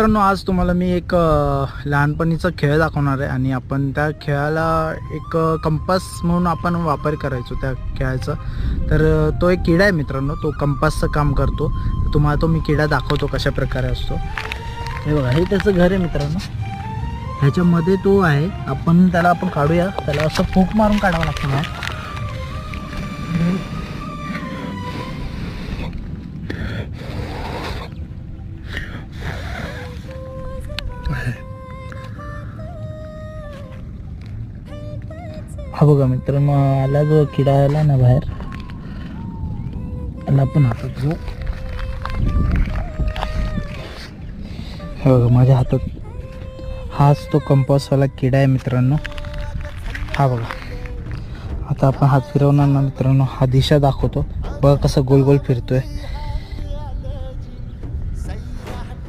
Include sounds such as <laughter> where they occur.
मित्रांनो आज तुम्हाला मी एक लहानपणीचा खेळ दाखवणार आहे आणि आपण त्या खेळाला एक कंपास म्हणून आपण वापर करायचो त्या खेळाचा. तर तो एक किडा आहे मित्रांनो तो कंपासचं काम करतो. तुम्हाला तो मी किडा दाखवतो कशा प्रकारे असतो. हे बघा हे त्याचं घर आहे मित्रांनो. ह्याच्यामध्ये तो आहे. आपण त्याला आपण काढूया. त्याला असं फूक मारून काढावं लागतं <laughs> हा बघा मित्र मग आला जो किडा आला ना बाहेर आला पण हातात घेऊ हे बघा माझ्या हातात हाच तो कंपासवाला किडा आहे मित्रांनो. हा बघा. आता आपण हात फिरवणार ना मित्रांनो हा दिशा दाखवतो. बघा कसं गोल गोल फिरतोय.